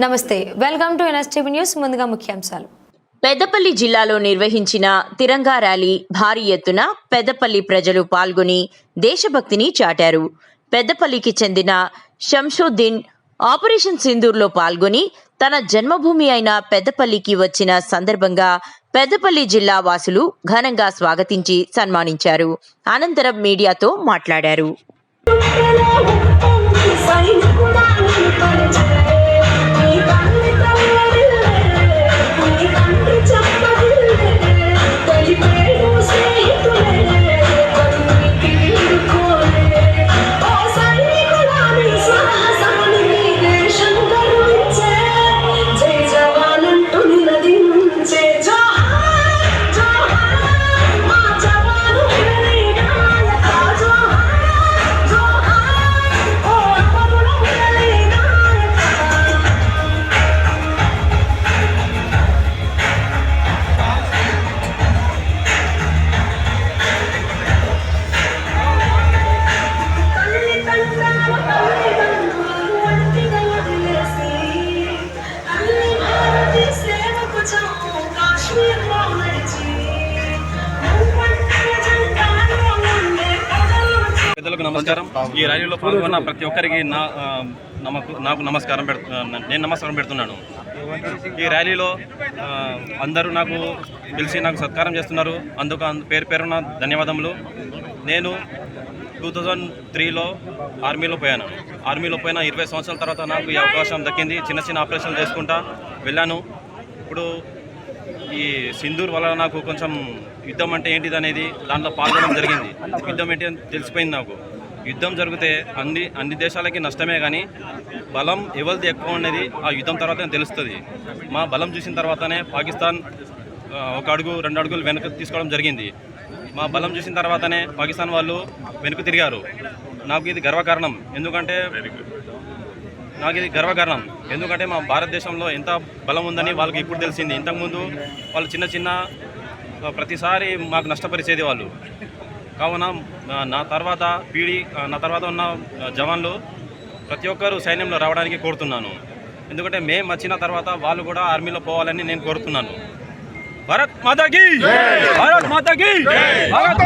నమస్తే. Welcome to NSTV news ముందుగా ముఖ్యాంశాలు. పెద్దపల్లి జిల్లాలో నిర్వహించిన తిరంగా ర్యాలీ భారీ ఎత్తున పెద్దపల్లి ప్రజలు పాల్గొని దేశభక్తిని చాటారు. పెద్దపల్లికి చెందిన షంషుద్దీన్ ఆపరేషన్ సింధూర్లో పాల్గొని తన జన్మభూమి అయిన పెద్దపల్లికి వచ్చిన సందర్భంగా పెద్దపల్లి జిల్లా వాసులు ఘనంగా స్వాగతించి సన్మానించారు. అనంతరం మీడియాతో మాట్లాడారు. పెద్దలకు నమస్కారం. ఈ ర్యాలీలో పాల్గొన్న ప్రతి ఒక్కరికి నా నమకు నాకు నమస్కారం పెడు నేను నమస్కారం పెడుతున్నాను. ఈ ర్యాలీలో అందరూ నాకు పిలిచి నాకు సత్కారం చేస్తున్నారు. అందుకు అంద- పేరు పేరున ధన్యవాదములు. నేను టూ థౌజండ్ త్రీలో ఆర్మీలో పోయాను. ఆర్మీలో పోయిన ఇరవై సంవత్సరాల తర్వాత నాకు ఈ అవకాశం దక్కింది. చిన్న చిన్న ఆపరేషన్లు చేసుకుంటా వెళ్ళాను. ఇప్పుడు ఈ సింధూర్ వల్ల నాకు కొంచెం యుద్ధం అంటే ఏంటిది అనేది దాంట్లో పాల్గొనడం జరిగింది. యుద్ధం ఏంటి అని తెలిసిపోయింది నాకు. యుద్ధం జరిగితే అన్ని అన్ని దేశాలకి నష్టమే కానీ బలం ఎవరిది ఎక్కువ అనేది ఆ యుద్ధం తర్వాతనే తెలుస్తుంది. మా బలం చూసిన తర్వాతనే పాకిస్తాన్ ఒక అడుగు రెండు అడుగులు వెనక్కి తీసుకోవడం జరిగింది. మా బలం చూసిన తర్వాతనే పాకిస్తాన్ వాళ్ళు వెనుక తిరిగారు. నాకు ఇది గర్వకారణం. ఎందుకంటే నాకు ఇది గర్వకారణం. ఎందుకంటే మా భారతదేశంలో ఎంత బలం ఉందని వాళ్ళకి ఇప్పుడు తెలిసింది. ఇంతకుముందు వాళ్ళు చిన్న చిన్న ప్రతిసారి మాకు నష్టపరిచేది వాళ్ళు. కావున నా తర్వాత పీడి నా తర్వాత ఉన్న జవాన్లు ప్రతి ఒక్కరు సైన్యంలో రావడానికి కోరుతున్నాను. ఎందుకంటే మేము వచ్చిన తర్వాత వాళ్ళు కూడా ఆర్మీలో పోవాలని నేను కోరుతున్నాను. భారత్ మాతాకి! భారత్ మాతాకి! భారత్